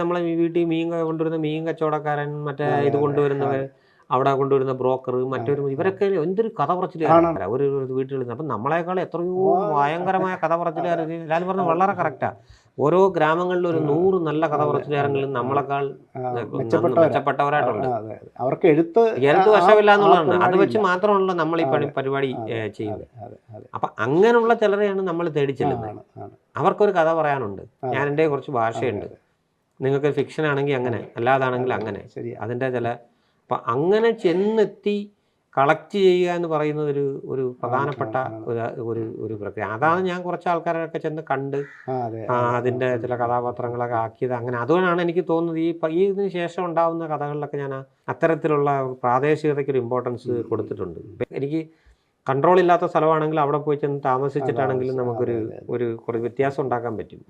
നമ്മളെ വീട്ടിൽ മീൻ കൊണ്ടുവരുന്ന മീൻ കച്ചവടക്കാരൻ മറ്റേ ഇത് കൊണ്ടുവരുന്നവർ അവിടെ കൊണ്ടുവരുന്ന ബ്രോക്കർ മറ്റൊരു ഇവരൊക്കെ എന്തൊരു കഥ പറച്ചിലുകാരാണ് ഒരു വീട്ടിൽ അപ്പം നമ്മളെക്കാൾ എത്രയോ ഭയങ്കരമായ കഥ പറച്ചിലുകാർ എല്ലാവരും പറഞ്ഞ വളരെ കറക്റ്റാ ഓരോ ഗ്രാമങ്ങളിലും ഒരു നൂറ് നല്ല കഥ പറച്ചിലുകാരെങ്കിലും നമ്മളെക്കാൾ മെച്ചപ്പെട്ടവരാ. മെച്ചപ്പെട്ടവരായിട്ടുണ്ട്. അവർക്ക് എഴുത്ത് എഴുത്ത് വശമില്ല എന്നുള്ളതാണ്. അത് വെച്ച്. മാത്രമല്ല നമ്മൾ ഈ പണി പരിപാടി ചെയ്യുന്നത്. അപ്പൊ അങ്ങനെയുള്ള ചിലരെയാണ് നമ്മൾ തേടി ചെല്ലുന്നത്. അവർക്കൊരു കഥ പറയാനുണ്ട്. ഞാൻ എന്റെ കുറച്ച് ഭാഷയുണ്ട്. നിങ്ങൾക്ക് ഫിക്ഷൻ ആണെങ്കിൽ അങ്ങനെ അല്ലാതാണെങ്കിൽ അങ്ങനെ. ശരി. അതിന്റെ ചില അപ്പം അങ്ങനെ ചെന്നെത്തി കളക്ട് ചെയ്യുക എന്ന് പറയുന്നത് ഒരു ഒരു പ്രധാനപ്പെട്ട ഒരു ഒരു ഒരു പ്രക്രിയ. അതാണ് ഞാൻ കുറച്ച് ആൾക്കാരൊക്കെ ചെന്ന് കണ്ട്. അതിന്റെ ചില കഥാപാത്രങ്ങളൊക്കെ ആക്കിയത് അങ്ങനെ. അതുകൊണ്ടാണ് എനിക്ക് തോന്നുന്നത് ഈ ഈ ഇതിന് ശേഷം ഉണ്ടാവുന്ന കഥകളിലൊക്കെ ഞാൻ അത്തരത്തിലുള്ള പ്രാദേശികതയ്ക്ക് ഒരു ഇമ്പോർട്ടൻസ് കൊടുത്തിട്ടുണ്ട്. എനിക്ക് കൺട്രോൾ ഇല്ലാത്ത സ്ഥലമാണെങ്കിൽ അവിടെ പോയി ചെന്ന് താമസിച്ചിട്ടാണെങ്കിലും നമുക്കൊരു. ഒരു കുറച്ച് വ്യത്യാസം ഉണ്ടാക്കാൻ പറ്റും.